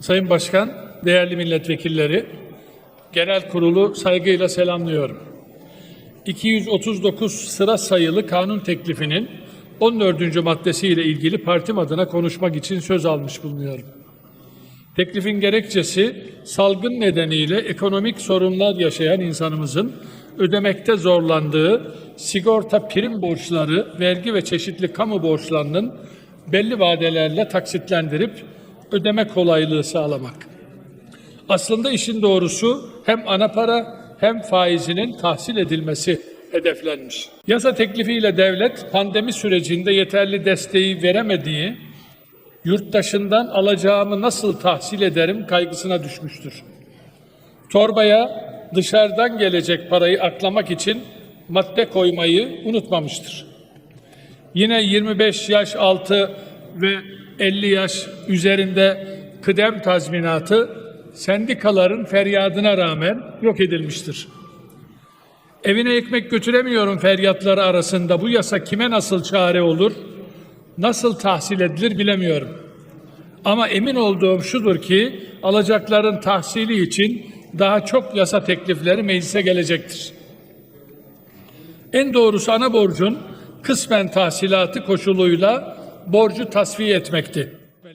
Sayın Başkan, değerli milletvekilleri, genel kurulu saygıyla selamlıyorum. 239 sıra sayılı kanun teklifinin 14. maddesiyle ilgili partim adına konuşmak için söz almış bulunuyorum. Teklifin gerekçesi salgın nedeniyle ekonomik sorunlar yaşayan insanımızın ödemekte zorlandığı sigorta prim borçları, vergi ve çeşitli kamu borçlarının belli vadelerle taksitlendirip ödeme kolaylığı sağlamak. Aslında işin doğrusu hem ana para hem faizinin tahsil edilmesi hedeflenmiş. Yasa teklifiyle devlet pandemi sürecinde yeterli desteği veremediği yurttaşından alacağımı nasıl tahsil ederim kaygısına düşmüştür. Torbaya dışarıdan gelecek parayı aklamak için madde koymayı unutmamıştır. Yine 25 yaş altı ve 50 yaş üzerinde kıdem tazminatı sendikaların feryadına rağmen yok edilmiştir. Evine ekmek götüremiyorum feryatları arasında bu yasa kime nasıl çare olur? Nasıl tahsil edilir bilemiyorum. Ama emin olduğum şudur ki alacakların tahsili için daha çok yasa teklifleri meclise gelecektir. En doğrusu ana borcun kısmen tahsilatı koşuluyla borcu tasfiye etmekti.